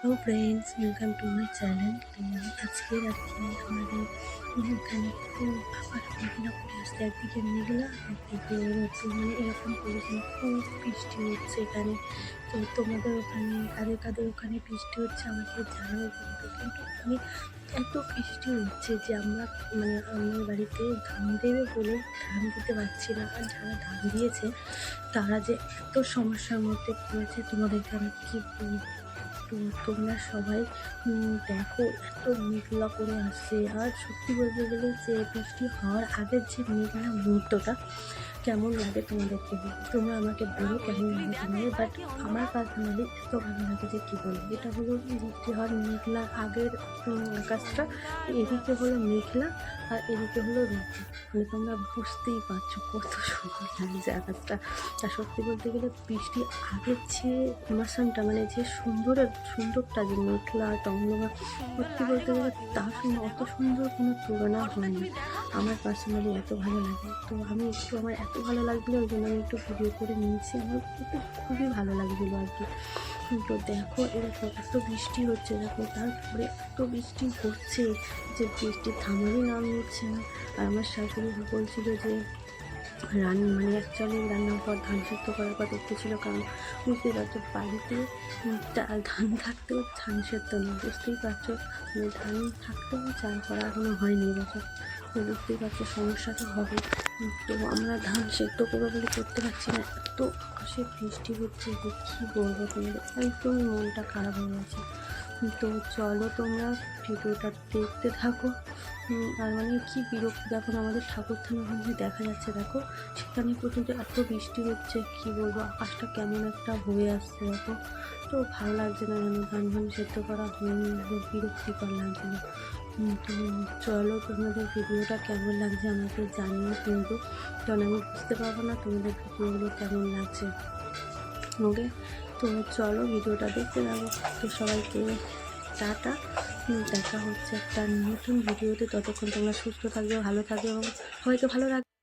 Hello friends welcome to my channel তো আজকে রাত্রে আমাদের এখানে খুব আবার করে আসছে একদিকে মেঘলা একদিকে মানে এরকম পরিবেশ খুব বৃষ্টি হচ্ছে এখানে। তো তোমাদের ওখানে, কাদের কাদের ওখানে বৃষ্টি হচ্ছে আমাকে জানাও কিন্তু মানে এত বৃষ্টি হচ্ছে যে আমরা মানে আমার বাড়িতে ধান দেবে বলে ধান দিতে পারছি না। আর যারা ধান দিয়েছে, তারা যে এত সমস্যার মধ্যে পড়েছে, তোমাদেরকে আমি কী তোমরা সবাই দেখো, এত মেঘলা করে আসছে। আর সত্যি বলতে গেলে যে বৃষ্টি হওয়ার আগের যে মেঘলা মুহূর্তটা কেমন লাগে তোমাদেরকে তোমরা আমাকে বলো কেমন লাগে তোমাদের বাট আমার পার্সোনালি এত ভালো লাগে যে কী বলব? এটা হলো বৃষ্টি হওয়ার মেঘলা আগের আকাশটা, এদিকে হলো মেঘলা আর এদিকে হলো রোদ মানে তোমরা বুঝতেই পারছ কত সুন্দর লাগছে আকাশটা। আর সত্যি বলতে গেলে বৃষ্টি আগের যে মাসানটা মানে যে সুন্দর, সুন্দরটা যে মেঘলা টমলমা সত্যি বলতে গেলে তার সঙ্গে অত সুন্দর কোনো তুলনা হয় না আমার পার্সোনালি এত ভালো লাগে। তো আমি একটু আমার এত ভালো লাগছিল ওই জন্য আমি একটু ভিডিও করে নিয়েছি। আমার একটু খুবই ভালো লাগছিল আর কি। তো দেখো এরকম এত বৃষ্টি হচ্ছে, দেখো, তারপরে এত বৃষ্টি হচ্ছে যে বৃষ্টি থামারই নাম নিচ্ছে না। আর আমার শাশুড়ি বলছিল যে রান মানে অ্যাকচুয়ালি রান্নার পর ধান সেদ্ধ করার পর দেখতেছিল কারণ বুঝতেই পারছ বাড়িতে ধান থাকতেও ধান সেদ্ধ নেই বুঝতেই পারছ? মানে ধান থাকতেও চাল করা এখনও হয়নি এবছর তো বুঝতেই পারছ সমস্যা তো হবে। তো আমরা ধান সেদ্ধ করব বলে করতে পারছি না, এত আকাশে বৃষ্টি হচ্ছে, যে কী বলব তোমাদের? একদম মনটা খারাপ হয়ে গেছে। তো চলো তোমরা ভিডিওটা দেখতে থাকো। আর মানে কি বিরক্তি দেখো আমাদের ঠাকুর থানা ওখানে দেখা যাচ্ছে দেখো। সেখানে পর্যন্ত এত বৃষ্টি হচ্ছে কি বলব আকাশটা কেমন একটা হয়ে আসছে দেখো। তো ভালো লাগছে না যেন ধান ধান সেদ্ধ করা হয়নি বিরক্তিকর উম, তো চলো তোমাদের ভিডিওটা কেমন লাগছে আমাকে জানিও কিন্তু। কারণ আমি বুঝতে পারব না তোমাদের ভিডিওগুলো কেমন লাগছে। ওকে তো চলো ভিডিওটা দেখতে যাব তো সবাইকে টাটা দেখা হচ্ছে একটা নতুন ভিডিওতে। ততক্ষণ তোমরা সুস্থ থাকবে, ভালো থাকবে এবং হয়তো ভালো রাখবে